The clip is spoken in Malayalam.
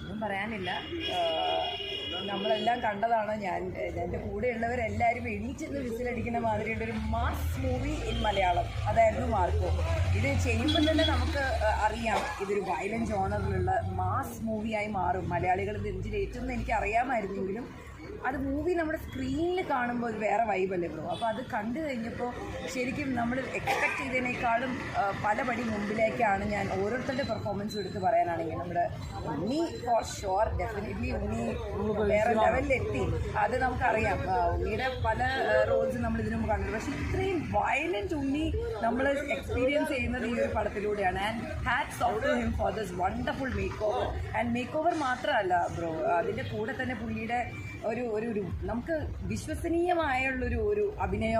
ഒന്നും പറയാനില്ല. നമ്മളെല്ലാം കണ്ടതാണ് ഞാൻ. എന്റെ കൂടെയുള്ളവരെല്ലാവരും എണീച്ചെന്ന് വിസിലടിക്കുന്ന മാതിരിയുടെ ഒരു മാസ് മൂവി ഇൻ മലയാളം. അതായിരുന്നു മാർക്കോ. ഇത് ചെയ്യുമ്പോൾ തന്നെ നമുക്ക് അറിയാം. ഇതൊരു വയലൻ ജോണറിലുള്ള മാസ് മൂവിയായി മാറും. മലയാളികൾ നെഞ്ചിലേറ്റെന്ന് എനിക്ക് അറിയാമായിരുന്നെങ്കിലും അത് മൂവി നമ്മുടെ സ്ക്രീനിൽ കാണുമ്പോൾ വേറെ വൈബല്ലേ ബ്രോ അപ്പോൾ അത് കണ്ടു കഴിഞ്ഞപ്പോൾ ശരിക്കും നമ്മൾ എക്സ്പെക്ട് ചെയ്തതിനേക്കാളും പല പടി മുമ്പിലേക്കാണ് ഞാൻ ഓരോരുത്തരുടെ പെർഫോമൻസ് എടുത്ത് പറയാനാണെങ്കിൽ നമ്മുടെ Unni for sure definitely Unni വേറെ ലെവലിലെത്തി അത് നമുക്കറിയാം. ഉണ്ണിയുടെ പല റോൾസ് നമ്മൾ ഇതിനു മുമ്പ് കണ്ടു പക്ഷേ ഇത്രയും വയലന്റ് ഉണ്ണി നമ്മൾ എക്സ്പീരിയൻസ് ചെയ്യുന്നത് ഈ ഒരു പടത്തിലൂടെയാണ്. And hats off to him for this wonderful make over and make over മാത്രമല്ല ബ്രോ അതിന്റെ കൂടെ തന്നെ പുള്ളിയുടെ ഒരു ഒരു ഒരു നമുക്ക് വിശ്വസനീയമായുള്ളൊരു ഒരു അഭിനയമാണ്.